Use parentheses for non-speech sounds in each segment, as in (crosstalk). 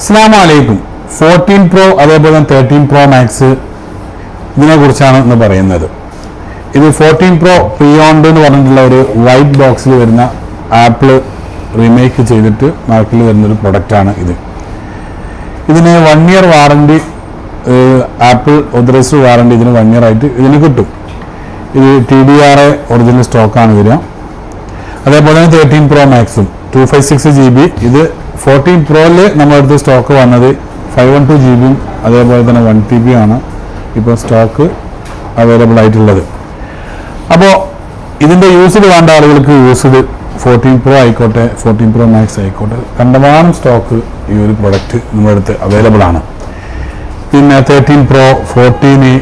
അസ്സാം വലൈക്കും fourteen pro അതേപോലെ തന്നെ തേർട്ടീൻ പ്രോ മാക്സ് ഇതിനെ കുറിച്ചാണ് ഇന്ന് പറയുന്നത്. ഇത് ഫോർട്ടീൻ പ്രോ പ്രിയോണ്ട് എന്ന് പറഞ്ഞിട്ടുള്ള ഒരു വൈറ്റ് ബോക്സിൽ വരുന്ന ആപ്പിൾ റീമേക്ക് ചെയ്തിട്ട് മാർക്കറ്റിൽ വരുന്നൊരു പ്രൊഡക്റ്റാണ് ഇത്. ഇതിന് one year warranty Apple authorised warranty ഇതിന് വൺ ഇയർ ആയിട്ട് ഇതിന് കിട്ടും. ഇത് T D R a original സ്റ്റോക്കാണ് വരിക. അതേപോലെ തന്നെ thirteen pro മാക്സും two five six G B ഇത് ഫോർട്ടീൻ പ്രോയിൽ നമ്മളടുത്ത് സ്റ്റോക്ക് വന്നത് ഫൈവ് വൺ ടു ജി ബിയും അതേപോലെ തന്നെ വൺ ടി ബി ആണ്. ഇപ്പോൾ സ്റ്റോക്ക് അവൈലബിൾ ആയിട്ടുള്ളത്. അപ്പോൾ ഇതിന്റെ യൂസ്ഡ് വേണ്ട ആളുകൾക്ക് യൂസ്ഡ് ഫോർട്ടീൻ പ്രോ ആയിക്കോട്ടെ ഫോർട്ടീൻ പ്രോ മാക്സ് ആയിക്കോട്ടെ. കണ്ടമാനം സ്റ്റോക്ക് ഈ ഒരു പ്രൊഡക്റ്റ് നമ്മുടെ അടുത്ത് അവൈലബിൾ ആണ്. പിന്നെ തേർട്ടീൻ പ്രോ ഫോർട്ടീന്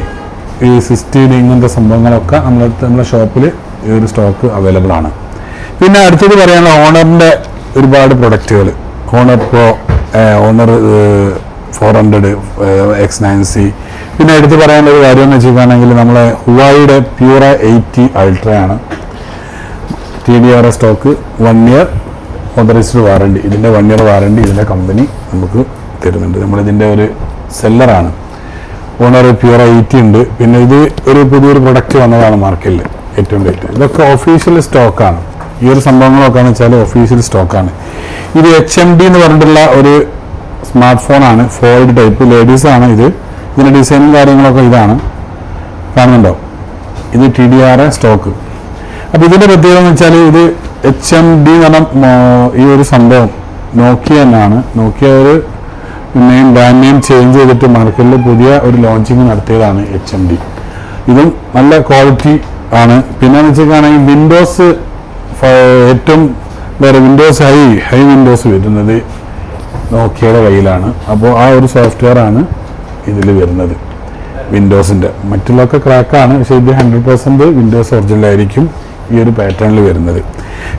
ഈ സിക്സ്റ്റീൻ ഇങ്ങനത്തെ സംഭവങ്ങളൊക്കെ നമ്മളടുത്ത് നമ്മുടെ ഷോപ്പിൽ ഈ ഒരു സ്റ്റോക്ക് അവൈലബിൾ ആണ്. പിന്നെ അടുത്തത് പറയാനുള്ള ഓണറിന്റെ ഒരുപാട് പ്രൊഡക്റ്റുകൾ. Honor pro Honor four hundred X nine C. പിന്നെ എടുത്ത് പറയാനുള്ള ഒരു കാര്യം എന്ന് വെച്ചിരിക്കുകയാണെങ്കിൽ നമ്മളെ ഹുവായിയുടെ Pura eighty അൾട്രയാണ്. T D R stock one year authorised warranty. ഇതിന്റെ വൺ ഇയർ വാറണ്ടി ഇതിന്റെ കമ്പനി നമുക്ക് തരുന്നുണ്ട്. നമ്മളിതിന്റെ ഒരു സെല്ലറാണ് ഓണർ പ്യൂർ എയ്റ്റി ഉണ്ട്. പിന്നെ ഇത് ഒരു പുതിയൊരു പ്രൊഡക്റ്റ് വന്നതാണ് മാർക്കറ്റിൽ ഏറ്റവും ഡേറ്റ് ഇതൊക്കെ ഒഫീഷ്യൽ സ്റ്റോക്കാണ് ഈ ഒരു സംഭവങ്ങളൊക്കെ എന്ന് വെച്ചാൽ ഒഫീഷ്യൽ സ്റ്റോക്കാണ് ഇത് എച്ച് എം ഡി എന്ന് പറഞ്ഞിട്ടുള്ള ഒരു സ്മാർട്ട് ഫോണാണ് ഫോൾഡ് ടൈപ്പ് ലേഡീസാണ് ഇത്. ഇതിന്റെ ഡിസൈനും കാര്യങ്ങളൊക്കെ ഇതാണ്. കാണുന്നുണ്ടോ? ഇത് ടി ഡി ആർ സ്റ്റോക്ക് അപ്പോൾ ഇതിന്റെ പ്രത്യേകത എന്ന് വെച്ചാൽ ഇത് എച്ച് എം ഡി എന്ന് പറഞ്ഞ ഈ ഒരു സംഭവം നോക്കിയ തന്നെയാണ്. നോക്കിയ ഒരു നെയിം ബ്രാൻഡ് നെയിം ചേഞ്ച് ചെയ്തിട്ട് മാർക്കറ്റിൽ പുതിയ ഒരു ലോഞ്ചിങ് നടത്തിയതാണ് എച്ച് എം ഡി ഇതും നല്ല ക്വാളിറ്റി ആണ്. പിന്നെ വെച്ചിട്ടാണെങ്കിൽ വിൻഡോസ് ഏറ്റവും വേറെ വിൻഡോസ് ഹൈ ഹൈ വിൻഡോസ് വരുന്നത് നോക്കിയയുടെ കയ്യിലാണ്. അപ്പോൾ ആ ഒരു സോഫ്റ്റ്വെയർ ആണ് ഇതിൽ വരുന്നത്. വിൻഡോസിന്റെ മറ്റുള്ളതൊക്കെ ക്രാക്കാണ് പക്ഷേ ഇത് ഹൺഡ്രഡ് പെർസെന്റ് വിൻഡോസ് ഒറിജിനൽ ആയിരിക്കും ഈ ഒരു പാറ്റേണിൽ വരുന്നത്.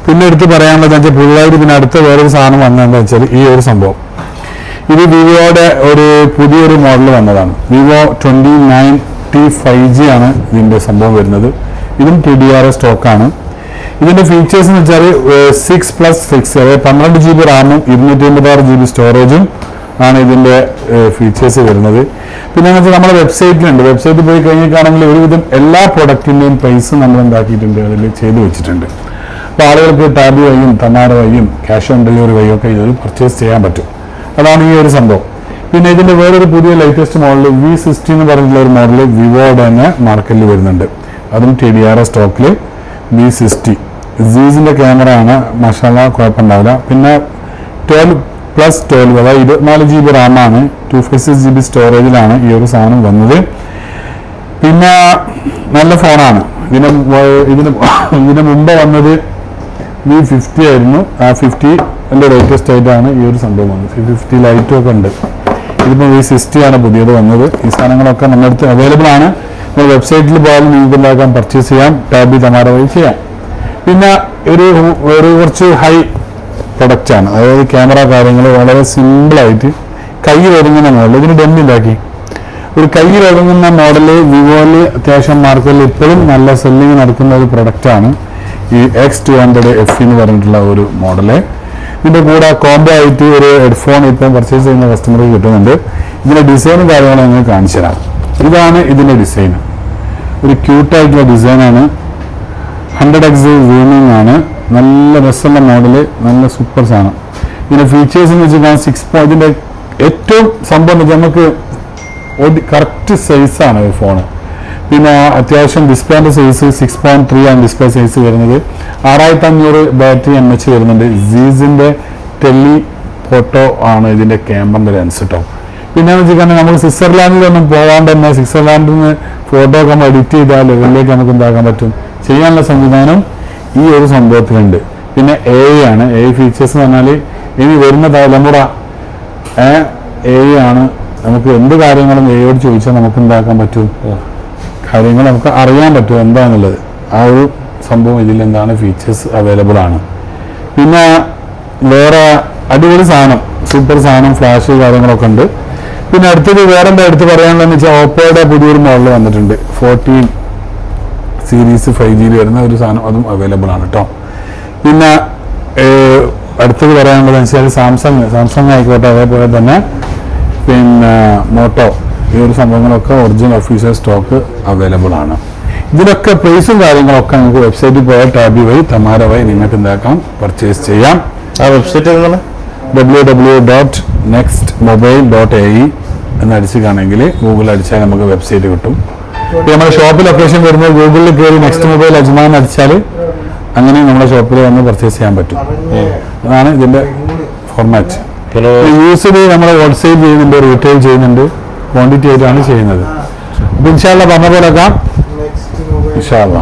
പിന്നെ എടുത്ത് പറയാനുള്ളത് വെച്ചാൽ പിള്ളേർ പിന്നെ അടുത്ത വേറൊരു സാധനം വന്നതെന്ന് വെച്ചാൽ ഈ ഒരു സംഭവം. ഇത് വിവോയുടെ ഒരു പുതിയൊരു മോഡൽ വന്നതാണ്. Vivo twenty nine T five G ആണ് ഇതിന്റെ സംഭവം വരുന്നത്. ഇതും ടി ഡി ആർ സ്റ്റോക്കാണ് ഇതിന്റെ ഫീച്ചേഴ്സ് എന്ന് വെച്ചാൽ സിക്സ് പ്ലസ് സിക്സ് അതായത് പന്ത്രണ്ട് ജി ബി റാമും ഇരുന്നൂറ്റി അമ്പത്താറ് ജി ബി സ്റ്റോറേജും ആണ് ഇതിന്റെ ഫീച്ചേഴ്സ് വരുന്നത്. പിന്നെ എന്ന് വെച്ചാൽ നമ്മുടെ വെബ്സൈറ്റിലുണ്ട് വെബ്സൈറ്റിൽ പോയി കഴിഞ്ഞിട്ടാണെങ്കിൽ ഒരുവിധം എല്ലാ പ്രൊഡക്റ്റിന്റെയും പ്രൈസ് നമ്മൾ എന്താക്കിയിട്ടുണ്ട് അതിൽ ചെയ്തു വെച്ചിട്ടുണ്ട്. അപ്പോൾ ആളുകൾക്ക് ടാബ് വഴിയും തമാര വഴിയും ക്യാഷ് ഓൺ ഡെലിവറി വഴിയും ഒക്കെ ഇതിൽ പർച്ചേസ് ചെയ്യാൻ പറ്റും. അതാണ് ഈ ഒരു സംഭവം. പിന്നെ ഇതിന്റെ വേറൊരു പുതിയ ലേറ്റസ്റ്റ് മോഡൽ വി സിക്സ്റ്റി എന്ന് പറഞ്ഞിട്ടുള്ള ഒരു മോഡൽ വിവോയുടെ തന്നെ മാർക്കറ്റിൽ വരുന്നുണ്ട്. അതും ടി ഡി ആർ സ്റ്റോക്കിൽ വി സിക്സ്റ്റി സീസിന്റെ ക്യാമറ ആണ്. മഷാല കുഴപ്പമുണ്ടാവില്ല. പിന്നെ ട്വൽവ് പ്ലസ് ട്വൽവ് അതായത് ഇരുപത്തിനാല് G B റാമാണ് two five six G B സ്റ്റോറേജിലാണ് ഈ ഒരു സാധനം വന്നത്. പിന്നെ നല്ല ഫോണാണ് ഇതിന് ഇതിന് (laughs) ഇതിന് മുമ്പ് വന്നത് വി ഫിഫ്റ്റി ആയിരുന്നു. ആ ഫിഫ്റ്റി എന്റെ ലേറ്റസ്റ്റ് ആയിട്ടാണ് ഈ ഒരു സംഭവം വന്നത്. വി ഫിഫ്റ്റി ലൈറ്റും ഒക്കെ ഉണ്ട്. ഇതിപ്പോൾ വി സിക്സ്റ്റി ആണ് പുതിയത് വന്നത്. ഈ സാധനങ്ങളൊക്കെ നമ്മുടെ അടുത്ത് അവൈലബിൾ ആണ്. നമ്മൾ വെബ്സൈറ്റിൽ പോയാലും നിങ്ങൾക്ക് എന്താക്കാൻ പർച്ചേസ് ചെയ്യാം. ടാബി തമാര വഴി ചെയ്യാം. പിന്നെ ഒരു ഒരു കുറച്ച് ഹൈ പ്രൊഡക്റ്റ് ആണ്. അതായത് ക്യാമറ കാര്യങ്ങൾ വളരെ സിമ്പിളായിട്ട് കൈ ഒതുങ്ങുന്ന മോഡൽ ഇതിന് ഡെമ്മില്ലാക്കി ഒരു കൈ ഒതുങ്ങുന്ന മോഡൽ വിവോയിൽ അത്യാവശ്യം മാർക്കറ്റിൽ ഇപ്പോഴും നല്ല സെല്ലിങ് നടക്കുന്ന ഒരു പ്രൊഡക്റ്റാണ് ഈ എക്സ് ടു ഹൺഡ്രഡ് എഫ് എന്ന് പറഞ്ഞിട്ടുള്ള ഒരു മോഡൽ ഇതിന്റെ കൂടെ കോംബോ ആയിട്ട് ഒരു ഹെഡ്ഫോൺ ഇപ്പം പർച്ചേസ് ചെയ്യുന്ന കസ്റ്റമർക്ക് കിട്ടുന്നുണ്ട്. ഇതിന്റെ ഡിസൈനും കാര്യങ്ങളും ഞങ്ങൾ കാണിച്ചു തരാം ഇതാണ് ഇതിന്റെ ഡിസൈൻ ഒരു ക്യൂട്ടായിട്ടുള്ള ഡിസൈനാണ് ഹൺഡ്രഡ് എക്സ് സൂമിംഗ് ആണ്. നല്ല രസമുള്ള മോഡൽ നല്ല സൂപ്പർ സാധനം. ഇതിന്റെ ഫീച്ചേഴ്സ് എന്ന് വെച്ചാൽ സിക്സ് ഇതിന്റെ ഏറ്റവും സംഭവം എന്ന് നമുക്ക് കറക്റ്റ് സൈസാണ് ഈ ഫോണ് പിന്നെ അത്യാവശ്യം ഡിസ്പ്ലേന്റെ സൈസ് സിക്സ് പോയിന്റ് ത്രീ ആണ് ഡിസ്പ്ലേ സൈസ് വരുന്നത്. ആറായിരത്തി അഞ്ഞൂറ് ബാറ്ററി എം എച്ച് വരുന്നുണ്ട്. സീസിന്റെ ടെലി ഫോട്ടോ ആണ് ഇതിന്റെ ക്യാമറ ലെൻസ് കേട്ടോ പിന്നെ വെച്ചിട്ടുണ്ടെങ്കിൽ നമുക്ക് സ്വിറ്റ്സർലാൻഡിലൊന്നും പോകാണ്ട് തന്നെ സ്വിറ്റ്സർലാൻഡിൽ നിന്ന് ഫോട്ടോ ഒക്കെ നമ്മൾ എഡിറ്റ് ചെയ്താൽ ലെവലിലേക്ക് നമുക്ക് എന്താക്കാൻ പറ്റും? ചെയ്യാനുള്ള സംവിധാനം ഈ ഒരു സംഭവത്തിലുണ്ട്. പിന്നെ എ ആണ്. എ ഫീച്ചേഴ്സ് എന്ന് പറഞ്ഞാൽ ഇനി വരുന്ന തലമുറ എ ആണ്. നമുക്ക് എന്ത് കാര്യങ്ങളും എയോട് ചോദിച്ചാൽ നമുക്ക് എന്താക്കാൻ പറ്റും? കാര്യങ്ങൾ നമുക്ക് അറിയാൻ പറ്റും എന്താണെന്നുള്ളത് ആ ഒരു സംഭവം ഇതിൽ എന്താണ് ഫീച്ചേഴ്സ് അവൈലബിൾ ആണ്. പിന്നെ വേറെ അടിപൊളി സാധനം സൂപ്പർ സാധനം ഫ്ലാഷ് കാര്യങ്ങളൊക്കെ ഉണ്ട്. പിന്നെ അടുത്തത് വേറെ എന്താ എടുത്ത് പറയാനുള്ളതെന്ന് വെച്ചാൽ ഓപ്പോയുടെ പുതിയൊരു മോഡൽ വന്നിട്ടുണ്ട്. ഫോർട്ടീൻ സീരീസ് ഫൈവ് ജിയിൽ വരുന്ന ഒരു സാധനം അതും അവൈലബിൾ ആണ് കേട്ടോ പിന്നെ അടുത്തത് പറയാനുള്ളത് വെച്ചാൽ സാംസങ് സാംസങ് ആയിക്കോട്ടെ അതേപോലെ തന്നെ പിന്നെ മോട്ടോ ഈ ഒരു സംഭവങ്ങളൊക്കെ ഒറിജിനൽ ഒഫീഷ്യൽ സ്റ്റോക്ക് അവൈലബിൾ ആണ്. ഇതിലൊക്കെ പ്രൈസും കാര്യങ്ങളൊക്കെ നിങ്ങൾക്ക് വെബ്സൈറ്റിൽ പോയാൽ ടാബി വഴി തമാര വഴി നിങ്ങൾക്ക് എന്താക്കാം പർച്ചേസ് ചെയ്യാം. ആ വെബ്സൈറ്റ് ഏതാണ്? W W dot next mobile dot A E എന്ന് കാണെങ്കിൽ ഗൂഗിൾ അടിച്ചാൽ നമുക്ക് വെബ്സൈറ്റ് കിട്ടും. നമ്മുടെ ഷോപ്പ് ലൊക്കേഷൻ വരുമ്പോൾ ഗൂഗിളിൽ കയറി നെക്സ്റ്റ് മൊബൈൽ അജ്മാൻ അടിച്ചാൽ അങ്ങനെ നമ്മുടെ ഷോപ്പിൽ വന്ന് പർച്ചേസ് ചെയ്യാൻ പറ്റും. അതാണ് ഇതിന്റെ ഫോർമാറ്റ് യൂസ് ചെയ്ത് നമ്മൾ ഹോൾസെയിൽ ചെയ്യുന്നുണ്ട് റീറ്റെയിൽ ചെയ്യുന്നുണ്ട് ക്വാണ്ടിറ്റി ആയിട്ടാണ് ചെയ്യുന്നത്. ഇൻഷാല്ല പറഞ്ഞ പോലെ next mobile. ഇൻഷാല്ല